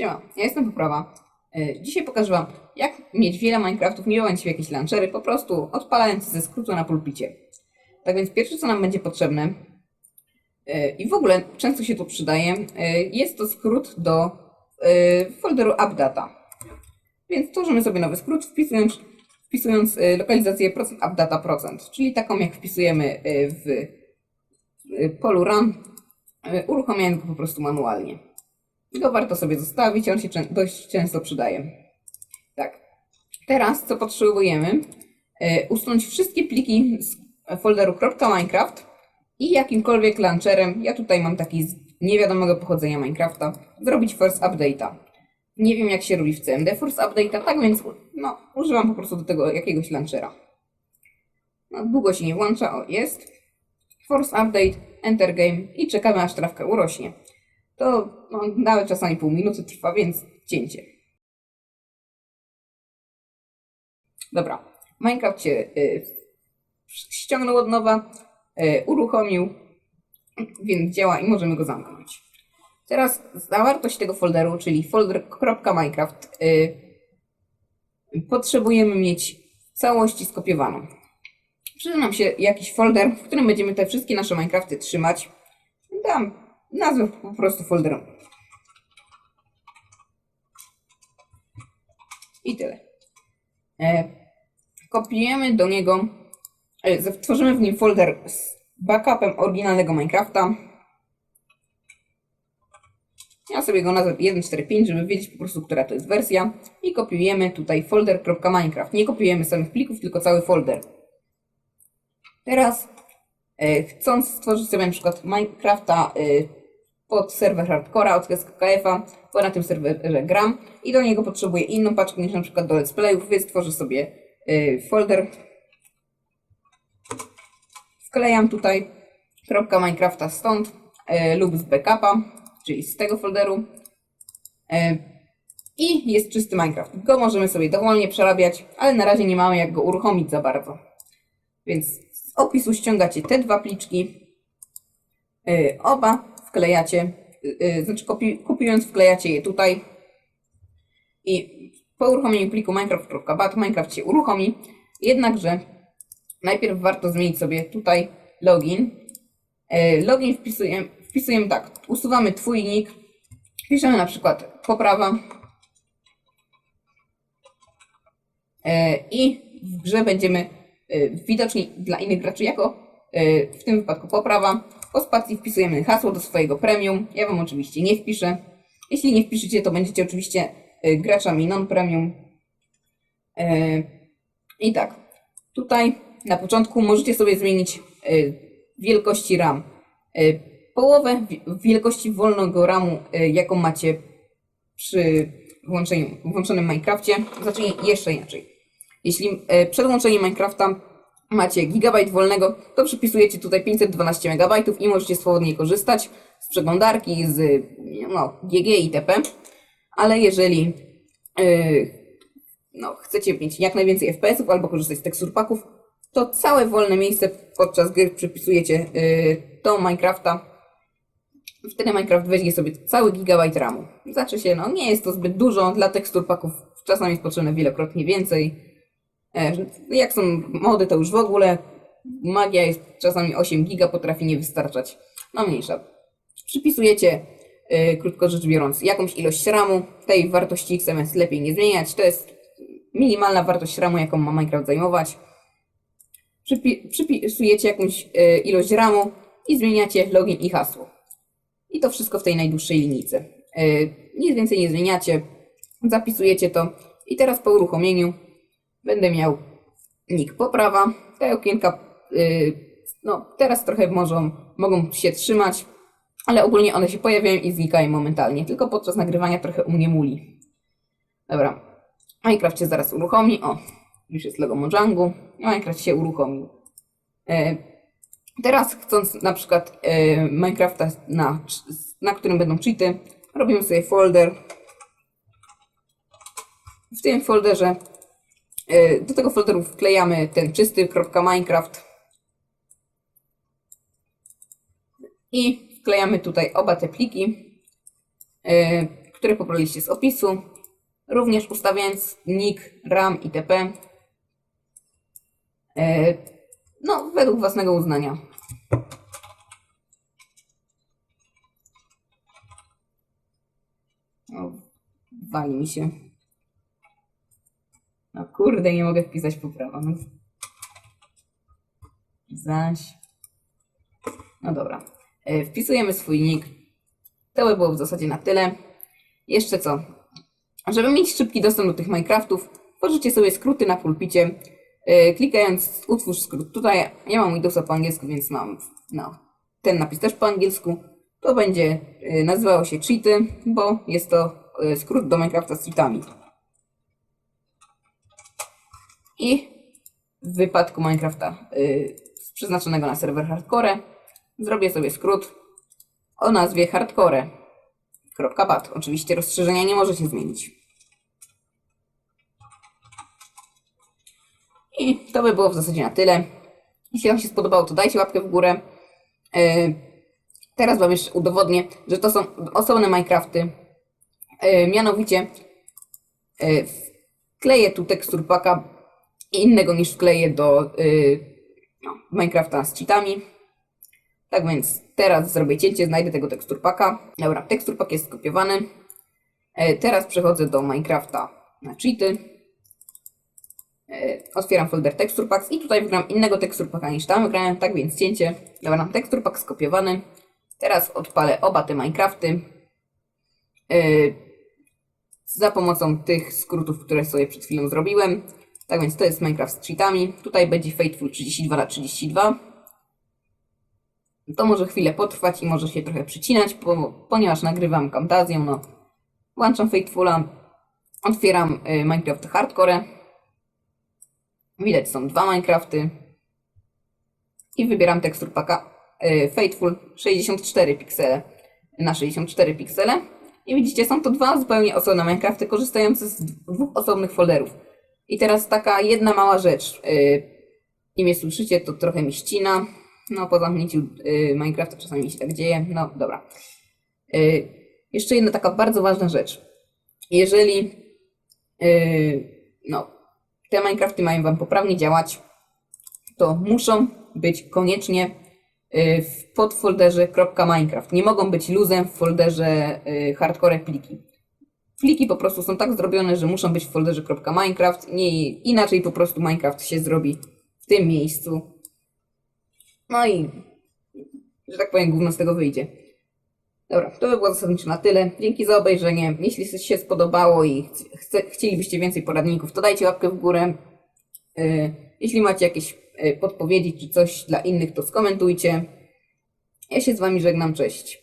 Siema, ja jestem Poprawa. E, Dzisiaj pokażę Wam, jak mieć wiele Minecraftów, nie się w jakieś launchery, po prostu odpalając ze skrótu na pulpicie. Tak więc pierwsze, co nam będzie potrzebne, e, i w ogóle często się to przydaje, e, jest to skrót do folderu AppData. Więc tworzymy sobie nowy skrót, wpisując, wpisując lokalizację procent AppData procent, czyli taką jak wpisujemy w polu e, uruchamiając go po prostu manualnie. Go warto sobie zostawić, on się dość często przydaje. Tak. Teraz co potrzebujemy? E, usunąć wszystkie pliki z folderu .minecraft i jakimkolwiek launcherem, ja tutaj mam taki z niewiadomego pochodzenia Minecrafta, zrobić force update'a. Nie wiem jak się robi w CMD force update'a, tak więc no, używam po prostu do tego jakiegoś launchera. No, długo się nie włącza, o jest. Force update, enter game i czekamy aż trawka urośnie to no, nawet czasami pół minuty trwa, więc cięcie. Dobra, Minecraft się y, ściągnął od nowa, y, uruchomił, więc działa i możemy go zamknąć. Teraz zawartość tego folderu, czyli folder.minecraft, y, potrzebujemy mieć w całości skopiowaną. Przyda nam się jakiś folder, w którym będziemy te wszystkie nasze Minecrafty trzymać. Dam nazwę po prostu folderu. I tyle. E, kopiujemy do niego, e, tworzymy w nim folder z backupem oryginalnego Minecrafta. Ja sobie go nazwę 145, żeby wiedzieć po prostu, która to jest wersja. I kopiujemy tutaj folder.minecraft. Nie kopiujemy samych plików, tylko cały folder. Teraz e, chcąc stworzyć sobie na przykład Minecrafta pod serwer hardcora od SKKF-a, bo na tym serwerze gram i do niego potrzebuję inną paczkę niż na przykład do let's playów, więc tworzę sobie y, folder. Wklejam tutaj kropka Minecrafta stąd y, lub z backupa, czyli z tego folderu. Y, I jest czysty Minecraft. Go możemy sobie dowolnie przerabiać, ale na razie nie mamy jak go uruchomić za bardzo. Więc z opisu ściągacie te dwa pliczki. Oba wklejacie, y, y, znaczy kopi, kopiując wklejacie je tutaj i po uruchomieniu pliku minecraft.bat Minecraft się uruchomi, jednakże najpierw warto zmienić sobie tutaj login. Y, Login wpisujemy, wpisujemy tak, usuwamy twój nick, piszemy na przykład poprawa E, i w grze będziemy e, widoczni dla innych graczy jako e, w tym wypadku poprawa. Po spacji wpisujemy hasło do swojego premium. Ja Wam oczywiście nie wpiszę. Jeśli nie wpiszecie, to będziecie oczywiście e, graczami non-premium. E, I tak, tutaj na początku możecie sobie zmienić e, wielkości RAM. Połowę wi- wielkości wolnego RAMu, jaką macie przy włączeniu, włączonym Minecrafcie, znaczy jeszcze inaczej. Jeśli przed włączeniem Minecrafta macie gigabajt wolnego, to przypisujecie tutaj 512 MB i możecie swobodnie korzystać z przeglądarki, z no, GG itp. Ale jeżeli e, no, chcecie mieć jak najwięcej FPS-ów albo korzystać z tekstur paków, to całe wolne miejsce podczas gry przypisujecie e, do Minecrafta Wtedy Minecraft weźmie sobie cały gigabajt RAMu. Znaczy się, no nie jest to zbyt dużo, dla tekstur paków czasami jest potrzebne wielokrotnie więcej. E, jak są mody, to już w ogóle magia jest czasami 8 giga, potrafi nie wystarczać. No mniejsza. Przypisujecie, e, krótko rzecz biorąc, jakąś ilość RAMu. Tej wartości XMS lepiej nie zmieniać. To jest minimalna wartość RAMu, jaką ma Minecraft zajmować. Przypi- przypisujecie jakąś e, ilość RAMu i zmieniacie login i hasło. I to wszystko w tej najdłuższej linijce. Yy, Nic więcej nie zmieniacie, zapisujecie to i teraz po uruchomieniu będę miał nick poprawa. Te okienka yy, no, teraz trochę może, mogą się trzymać, ale ogólnie one się pojawiają i znikają momentalnie, tylko podczas nagrywania trochę u mnie muli. Dobra, Minecraft się zaraz uruchomi. O, już jest logo Mojangu. Minecraft się uruchomił. Yy, Teraz chcąc na przykład e, Minecrafta, na, na którym będą cheaty, robimy sobie folder. W tym folderze e, do tego folderu wklejamy ten czysty .minecraft i wklejamy tutaj oba te pliki, e, które pobraliście z opisu, również ustawiając nick, RAM itp. E, no, według własnego uznania. O, wali mi się. Kurde, nie mogę wpisać poprawa. No. Zaś. No dobra. E, Wpisujemy swój nick. To by było w zasadzie na tyle. Jeszcze co? Żeby mieć szybki dostęp do tych Minecraftów, tworzycie sobie skróty na pulpicie. E, Klikając utwórz skrót. Tutaj ja mam Windowsa po angielsku, więc mam no, ten napis też po angielsku. To będzie e, nazywało się cheaty, bo jest to skrót do Minecrafta z cheatami. I w wypadku Minecrafta y, przeznaczonego na serwer hardcore zrobię sobie skrót o nazwie hardcore.bat. Oczywiście rozszerzenia nie może się zmienić. I to by było w zasadzie na tyle. Jeśli Wam się spodobało, to dajcie łapkę w górę. Y, teraz Wam jeszcze udowodnię, że to są osobne Minecrafty. Y, mianowicie y, wkleję tu tekstur paka innego niż wkleję do y, no, Minecrafta z cheatami. Tak więc teraz zrobię cięcie, znajdę tego teksturpaka. Dobra, teksturpak jest skopiowany. E, teraz przechodzę do Minecrafta na cheaty. E, otwieram folder teksturpaks i tutaj wygram innego teksturpaka niż tam wygrałem, tak więc cięcie. Dobra, teksturpak skopiowany. Teraz odpalę oba te Minecrafty. E, za pomocą tych skrótów, które sobie przed chwilą zrobiłem. Tak więc to jest Minecraft z cheatami. Tutaj będzie Fateful 32 na 32. To może chwilę potrwać i może się trochę przycinać, bo, ponieważ nagrywam Camtasią, no. Włączam Fatefula, otwieram y, Minecraft Hardcore. Widać są dwa Minecrafty. I wybieram tekstur paka y, Fateful 64 piksele na 64 piksele. I widzicie, są to dwa zupełnie osobne Minecrafty korzystające z dwóch osobnych folderów. I teraz taka jedna mała rzecz. Yy, Im mnie słyszycie, to trochę mi ścina. No, po zamknięciu yy, Minecrafta czasami mi się tak dzieje. No, dobra. Yy, jeszcze jedna taka bardzo ważna rzecz. Jeżeli no, te Minecrafty mają Wam poprawnie działać, to muszą być koniecznie w podfolderze .minecraft. Nie mogą być luzem w folderze hardcore pliki. Pliki po prostu są tak zrobione, że muszą być w folderze .minecraft, nie, inaczej po prostu Minecraft się zrobi w tym miejscu. No i, że tak powiem, gówno z tego wyjdzie. Dobra, to by było zasadniczo na tyle. Dzięki za obejrzenie. Jeśli się spodobało i chce, chcielibyście więcej poradników, to dajcie łapkę w górę. Yy, jeśli macie jakieś yy, podpowiedzi czy coś dla innych, to skomentujcie. Ja się z Wami żegnam, cześć.